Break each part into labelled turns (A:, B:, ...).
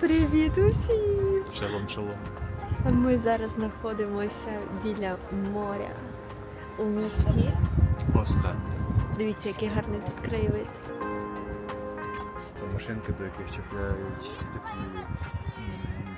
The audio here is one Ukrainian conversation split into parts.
A: Привіт усім!
B: Шалом, шалом.
A: Ми зараз знаходимося біля моря у місті.
B: Остен.
A: Дивіться, який гарний тут краєвид.
B: Це машинки, до яких чіпляють такі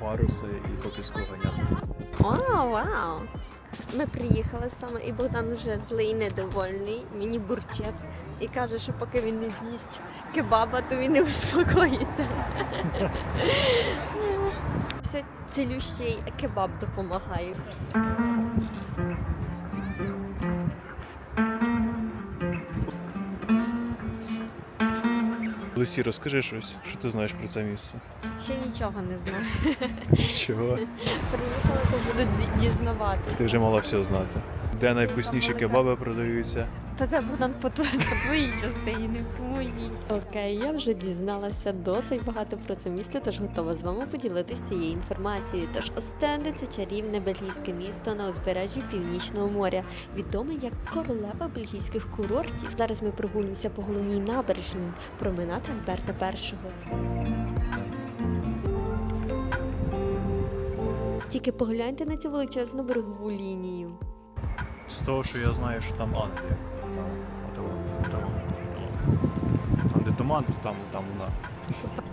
B: паруси і по піску ганяти.
A: О, вау! Ми приїхали саме, і Богдан вже злий недовольний, мені бурчить і каже, що поки він не з'їсть кебаба, то він не успокоїться. Все цілющий кебаб допомагає.
B: Лисі, розкажи щось, що ти знаєш про це місце?
A: Ще нічого не знаю.
B: Чого?
A: Приїхали, то буду дізнаватися.
B: Ти вже мала все знати. Де найвкусніші кебаби продаються?
A: Та це Богдан по, тво- по твоїй частині, не по моїй. Окей, я вже дізналася досить багато про це місто, тож готова з вами поділитися цією інформацією. Тож Остенде це чарівне бельгійське місто на узбережжі Північного моря, відоме як королева бельгійських курортів. Зараз ми прогулюємося по головній набережній променад Альберта І. Тільки погляньте на цю величезну берегову лінію.
B: З того, що я знаю, що там Англія. То там, там вона.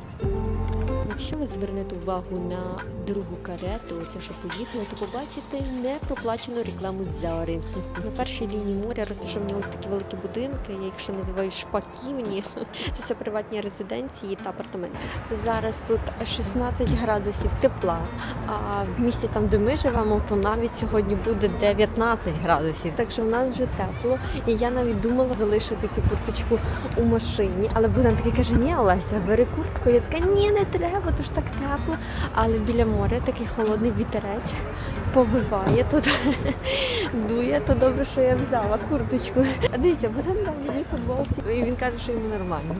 A: Якщо ви звернете увагу на другу карету, оця що поїхала, то побачите непроплачену рекламу Зарі. На першій лінії моря розташовані ось такі великі будинки, я їх ще називаю шпаківні. Це все приватні резиденції та апартаменти. Зараз тут 16 градусів тепла, а в місті там, де ми живемо, то навіть сьогодні буде 19 градусів. Так що в нас вже тепло. І я навіть думала залишити цю курточку у машині, але Богдан такий каже: ні, Олеся, бери куртку. Я така, ні, не треба, то ж так тепло. Але біля моря такий холодний вітерець повиває тут, дує, то добре, що я взяла курточку. А дивіться, Богдан дав мені футболці, і він каже, що йому нормально.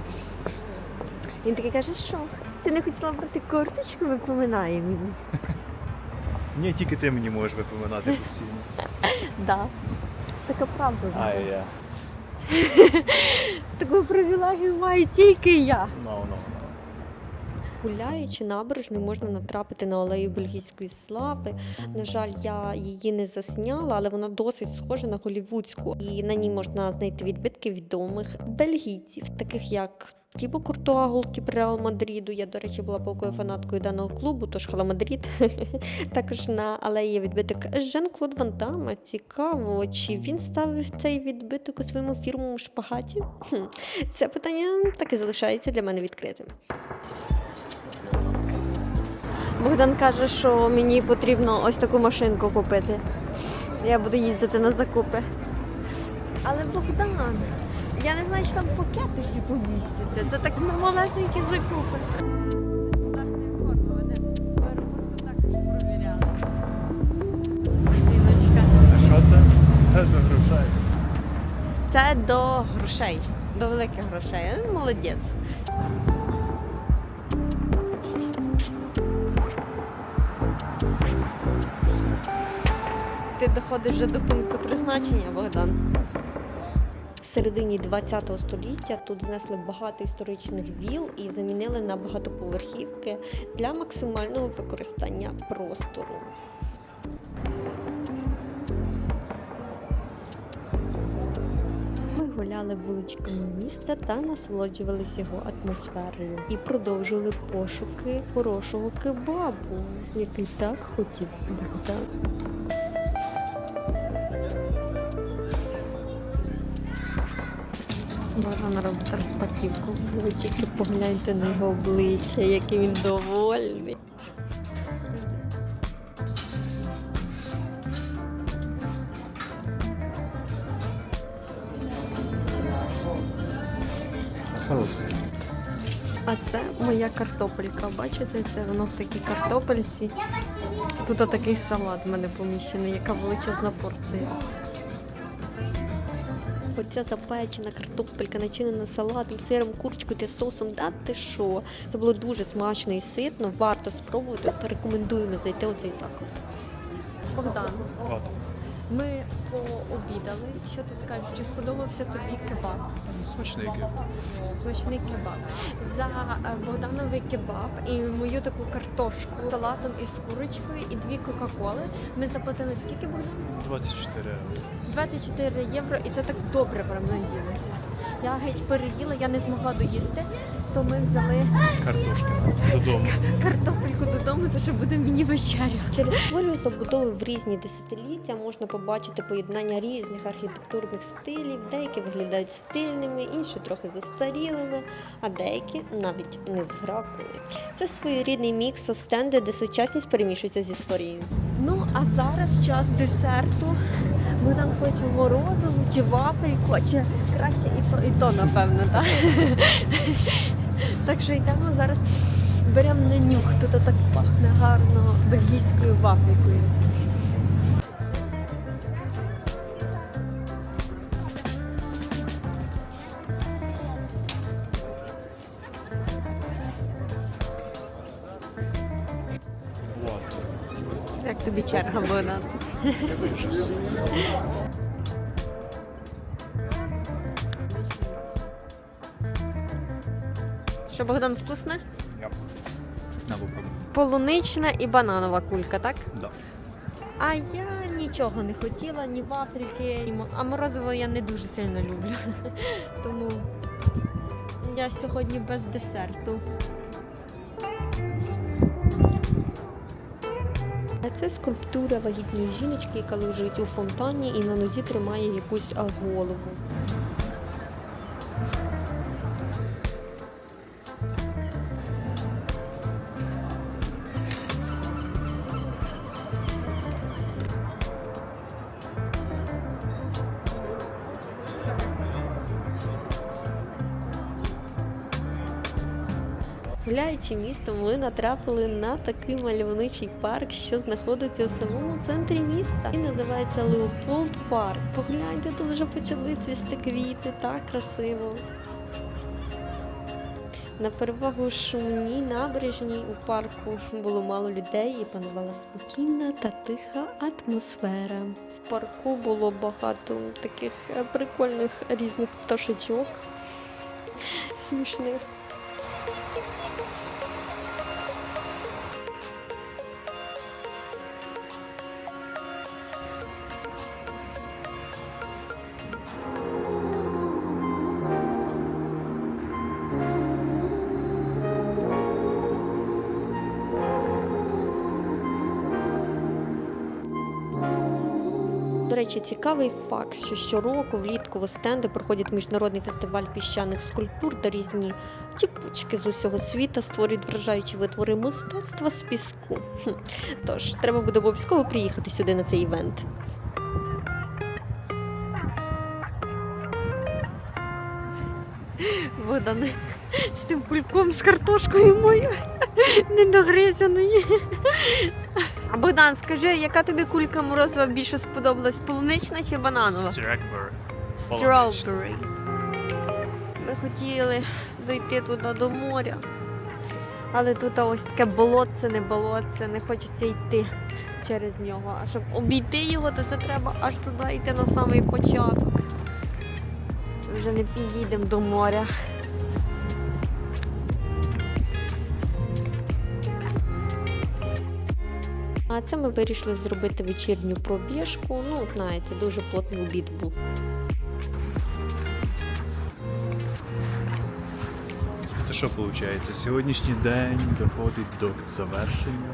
A: Він такий каже, що ти не хотіла брати курточку, випоминає мені.
B: Ні, тільки ти мені можеш випоминати постійно.
A: Да. Така правда.
B: Ай, я.
A: Таку привілегію маю тільки я.
B: Ну, ну, ну.
A: Гуляючи набережною, можна натрапити на алею бельгійської слави. На жаль, я її не засняла, але вона досить схожа на голівудську. І на ній можна знайти відбитки відомих бельгійців, таких як Тібо Куртуа, голкіпер Реал Мадриду. Я, до речі, була палкою фанаткою даного клубу, тож Хала Мадрид. Також на алеї відбиток Жан-Клод Ван Дамма. Цікаво, чи він ставив цей відбиток у своєму фірмовому шпагаті? Це питання так і залишається для мене відкритим. Богдан каже, що мені потрібно ось таку машинку купити. Я буду їздити на закупи. Але Богдан, я не знаю, чи там пакети всі помістяться. Це так малесенькі закупи.
B: Що це? Це до грошей.
A: Це до грошей, до великих грошей. Молодець. Ти доходиш вже до пункту призначення, Богдан. В середині 20 століття тут знесли багато історичних віл і замінили на багатоповерхівки для максимального використання простору. Ми гуляли вуличками міста та насолоджувалися його атмосферою і продовжили пошуки хорошого кебабу, який так хотів Богдан. Богдан робить розпаківку. Ви тільки погляньте на його обличчя, який він довольний. А це моя картопелька. Бачите, це воно в такій картопельці. Тут такий салат в мене поміщений, яка величезна порція. Оця запечена картопелька, начинена салатом, сиром, курочкою та соусом. Да ти що? Це було дуже смачно і ситно. Варто спробувати та рекомендуємо зайти у цей заклад. Богдан, ми пообідали. Що ти скажеш? Чи сподобався тобі кебаб?
B: Смачний кіт.
A: Смачний кебаб. За е, Богдановий кебаб і мою таку картошку з салатом із курочкою і дві кока-коли. Ми заплатили скільки Богдан?
B: 24 євро.
A: 24 євро, і це так добре прям наїлися. Я геть переїла, я не змогла доїсти, то ми взяли
B: Картошки додому.
A: картопельку додому, то що буде мені вечеря. Через хвилю забудови в різні десятиліття можна побачити поєднання різних архітектурних стилів. Деякі виглядають стильними, інші трохи застарілими, а деякі навіть не зграбують. Це своєрідний мікс остенди, де сучасність перемішується з історією. Ну а зараз час десерту. Богдан хоче морозиву чи вафельку, чи краще і то, і то, напевно, так? так що йдемо зараз беремо на нюх. Тут так пахне гарно бельгійською вафелькою. Як тобі черга, Богдан? Що Богдан вкусне? Полунична і бананова кулька, так?
B: Да.
A: А я нічого не хотіла, ні вафельки, ні мо- а морозиво я не дуже сильно люблю. Тому я сьогодні без десерту. Це скульптура вагітної жіночки, яка лежить у фонтані і на нозі тримає якусь голову. Гуляючи містом, ми натрапили на такий мальовничий парк, що знаходиться у самому центрі міста. Він називається Леополд Парк. Погляньте, тут вже почали цвісти квіти, так красиво. На перевагу шумній набережній у парку було мало людей і панувала спокійна та тиха атмосфера. З парку було багато таких е, прикольних різних пташечок, смішних. До речі, цікавий факт, що щороку влітку в Остенде проходить міжнародний фестиваль піщаних скульптур, де різні тіпучки з усього світа створюють вражаючі витвори мистецтва з піску. Тож треба буде обов'язково приїхати сюди на цей івент. Богдан з тим кульком з картошкою мою недогризаною. Богдан, скажи, яка тобі кулька морозива більше сподобалась? Полунична чи бананова?
B: Strawberry.
A: Ми хотіли дойти туди до моря. Але тут ось таке болотце, не болотце, не хочеться йти через нього. А щоб обійти його, то це треба аж туди йти на самий початок. Вже не підійдемо до моря. А це ми вирішили зробити вечірню пробіжку. Ну, знаєте, дуже плотний обід був.
B: То що виходить? Сьогоднішній день доходить до завершення.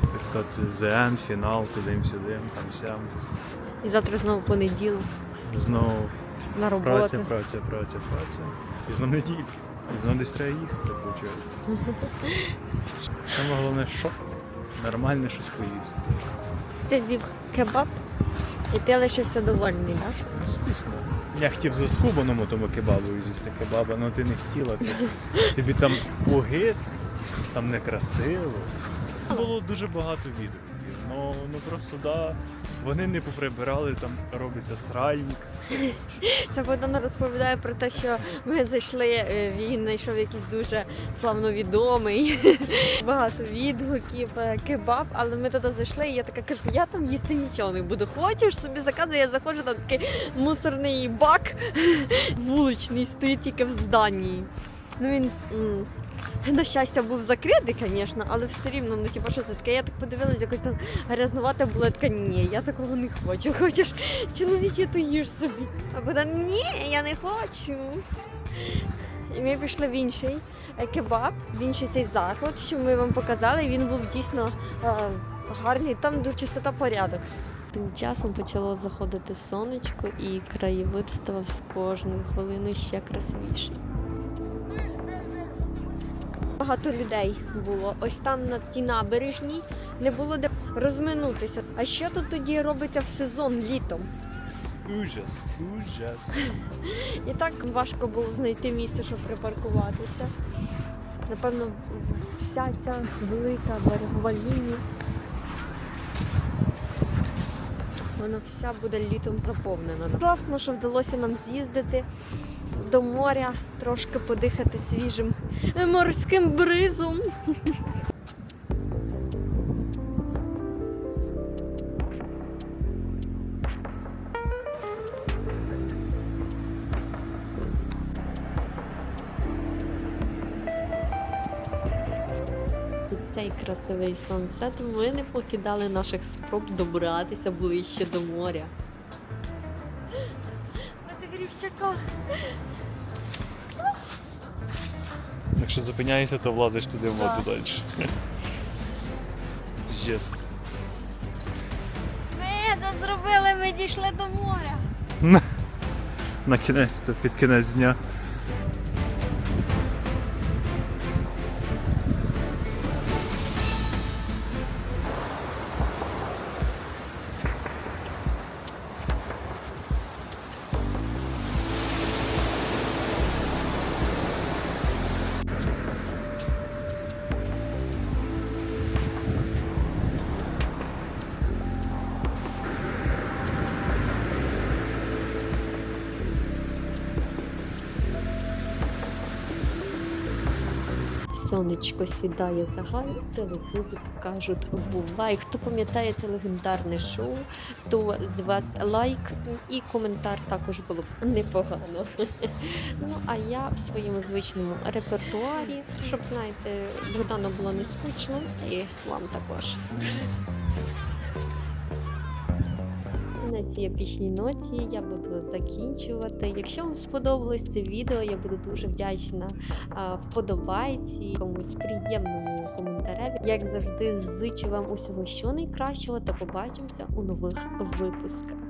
B: Так сказати, end, фінал, туди-сюди, там сям.
A: І завтра знову понеділок
B: Знову
A: на
B: праця, праця, праця, праця. І знову неділю. І знову десь треба їхати, виходить. Саме головне, що нормально щось поїсти.
A: Ти з'їв кебаб і ти лишився довольний, так?
B: Ну, звісно. Я хотів за скубаному тому кебабу з'їсти кебаба, але ти не хотіла. Ти, тобі там погид, там некрасиво. Було дуже багато відгуків. Ну, ну просто да. Вони не поприбирали, там робиться сральник.
A: Це Богдан розповідає про те, що ми зайшли, е, він знайшов якийсь дуже славновідомий, багато відгуків, е, кебаб, але ми туди зайшли, і я така кажу, я там їсти нічого не буду. Хочеш собі заказуй, я заходжу, там такий мусорний бак вуличний стоїть тільки в зданні. Ну він на щастя був закритий, звісно, але все рівно, ну типу, що це таке? Я так подивилась, якось там грязнувата була така, ні, я такого не хочу. Хочеш чоловіче, то їж собі. А Богдан, ні, я не хочу. І ми пішли в інший е, кебаб, в інший цей заклад, що ми вам показали, і він був дійсно е, гарний, там чистота порядок. Тим часом почало заходити сонечко, і краєвид ставав з кожною хвилиною ще красивіший. Багато людей було. Ось там на тій набережній не було де розминутися. А що тут тоді робиться в сезон літом?
B: Ужас, ужас.
A: І так важко було знайти місце, щоб припаркуватися. Напевно, вся ця велика берегова лінія. Вона вся буде літом заповнена. Класно, що вдалося нам з'їздити до моря, трошки подихати свіжим морським бризом. Цей красивий сонцет ми не покидали наших спроб добратися ближче до моря.
B: Якщо зупиняєшся, то влазиш туди в воду далі. Жест.
A: Ми це зробили, ми дійшли до моря.
B: На кінець, то під кінець дня.
A: Сонечко сідає за гай, телевізики кажуть, бувай. Хто пам'ятає це легендарне шоу, то з вас лайк і коментар також було б непогано. Ну а я в своєму звичному репертуарі, щоб знаєте, Богдану було не скучно, і вам також. На цій епічній ноті я буду закінчувати. Якщо вам сподобалось це відео, я буду дуже вдячна вподобайці, комусь приємному коментареві. Як завжди, зичу вам усього що найкращого та побачимося у нових випусках.